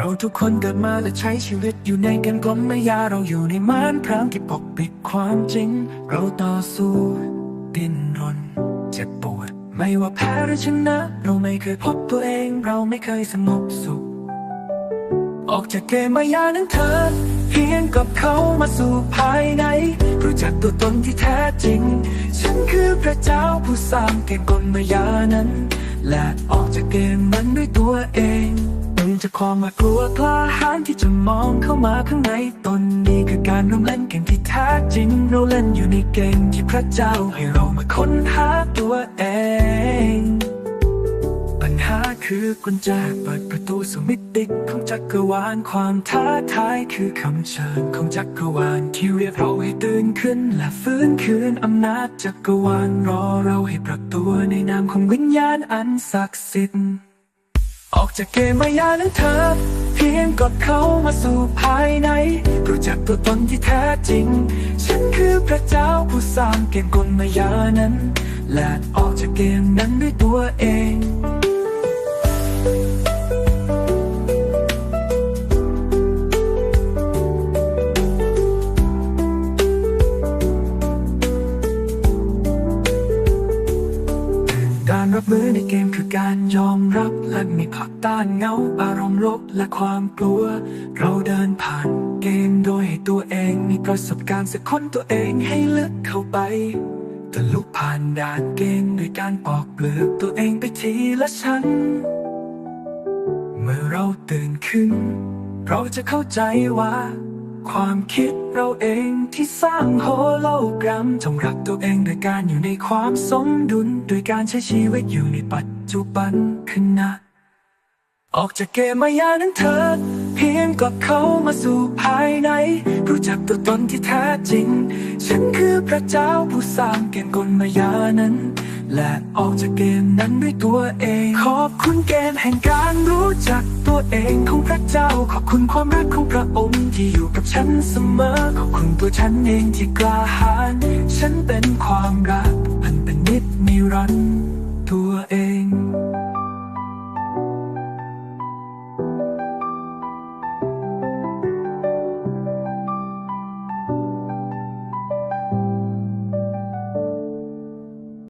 เราทุกคนเกิดมาและใช้ชีวิตอยู่ในกันกลมมายาเราอยู่ในม่านพรางที่ปกปิดความจริง เราต่อสู้ดิ้นรนเจ็บปวด ไม่ว่าแพ้หรือชนะ เราไม่เคยพบตัวเอง เราไม่เคยสงบสุข ออกจากเกมมายานั้นเธอเพียงกับเขามาสู่ภายใน รู้จักตัวตนที่แท้จริง ฉันคือพระเจ้าผู้สร้างเกมกลมายานั้น และออกจากเกมมันด้วยตัวเอง จากความากลัวกล้าหาญที่จะมองเข้ามาข้างในตนนี้คือการร่วมเล่นเกมที่แท้จริงเราเล่นอยู่ในเกมที่พระเจ้าให้เรามาค้นหาตัวเอง ปัญหาคือกุญแจเปิดประตูสู่มิติของจักรวาลความท้าทายคือคำเชิญของจักรวาลที่เรียกเราให้ตื่นขึ้น และฟื้นคืนอำนาจจักรวาลรอเราให้ปรับตัวในนามของวิญญาณอันศักดิ์สิทธิ์ ออกจากเกมมายานั้นเธอ เพียงกดเข้ามาสู่ภายใน รู้จักตัวตนที่แท้จริง ฉันคือพระเจ้าผู้สร้างเกมกลมายานั้น และออกจากเกมนั้นด้วยตัวเอง รรับมือในเกมคือการยอมรับและมีผักต้านเงาอารมณ์ลบและความกลัว เราเดินผ่านเกมโดยให้ตัวเองมีประสบการณ์สักคนตัวเองให้ลึกเข้าไปทะลุผ่านด่านเกมด้วยการปอกเปลือกตัวเองไปทีละชั้น เมื่อเราตื่นขึ้น เราจะเข้าใจว่า ความคิดเราเองที่สร้างโฮโลแกรมจงรักตัวเองโดยการอยู่ในความสมดุล โดยการใช้ชีวิตอยู่ในปัจจุบันขณะออกจากเกมมายานั้นเธอเพียงกับเขามาสู่ภายใน รู้จักตัวตนที่แท้จริง ฉันคือพระเจ้าผู้สร้างเกมกลมายานั้น และออกจากเกมนั้นด้วยตัวเอง ขอบคุณเกมแห่งการรู้จักตัวเองของพระเจ้า ขอบคุณความรักของพระองค์ที่อยู่กับฉันเสมอ ขอบคุณตัวฉันเองที่กล้าหาญฉันเป็นความรักมันเป็นนิดนิรันดร์